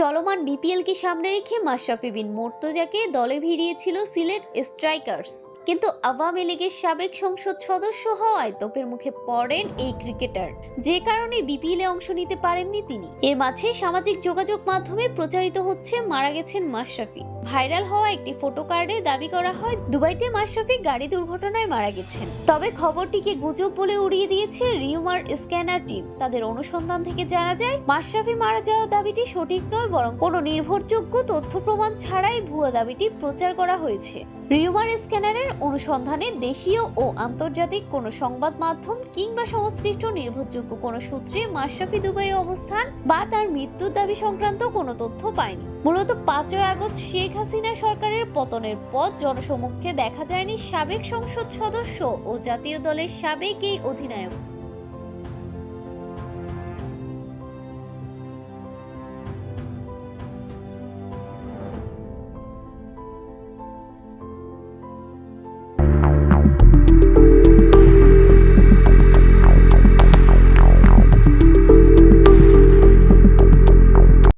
চলমান বিপিএলকে সামনে রেখে মাশরাফি বিন মোর্তজাকে দলে ভিড়িয়েছিল সিলেট স্ট্রাইকার্স। কিন্তু আওয়ামী লীগের সাবেক সংসদ সদস্য হওয়ায় তোপের মুখে পড়েন এই ক্রিকেটার। যে কারণে বিপিএলে অংশ নিতে পারেননি তিনি। এর মাঝে সামাজিক যোগাযোগ মাধ্যমে প্রচারিত হচ্ছে মারা গেছেন মাশরাফি। ভাইরাল হওয়া একটি ফটো কার্ডে দাবি করা হয়, দুবাইতে মাশরাফি গাড়ি দুর্ঘটনায় মারা গেছেন। তবে খবরটিকে গুজব বলে উড়িয়ে দিয়েছে রিউমার স্ক্যানার টিম। তাদের অনুসন্ধান থেকে জানা যায়, মাশরাফি মারা যাওয়ার দাবিটি সঠিক নয়, বরং কোনো নির্ভরযোগ্য তথ্য প্রমাণ ছাড়াই ভুয়া দাবিটি প্রচার করা হয়েছে। রিউমার স্ক্যানারের অনুসন্ধানে দেশীয় ও আন্তর্জাতিক কোনো সংবাদ মাধ্যম কিংবা সংশ্লিষ্ট নির্ভরযোগ্য কোনো সূত্রে মাশরাফি দুবাইয়ে অবস্থান বা তার মৃত্যুর দাবি সংক্রান্ত কোনো তথ্য পায়নি। মূলত পাঁচই আগস্ট শেখ হাসিনা সরকারের পতনের পর জনসমক্ষে দেখা যায়নি সাবেক সংসদ সদস্য ও জাতীয় দলের সাবেক এই অধিনায়ক।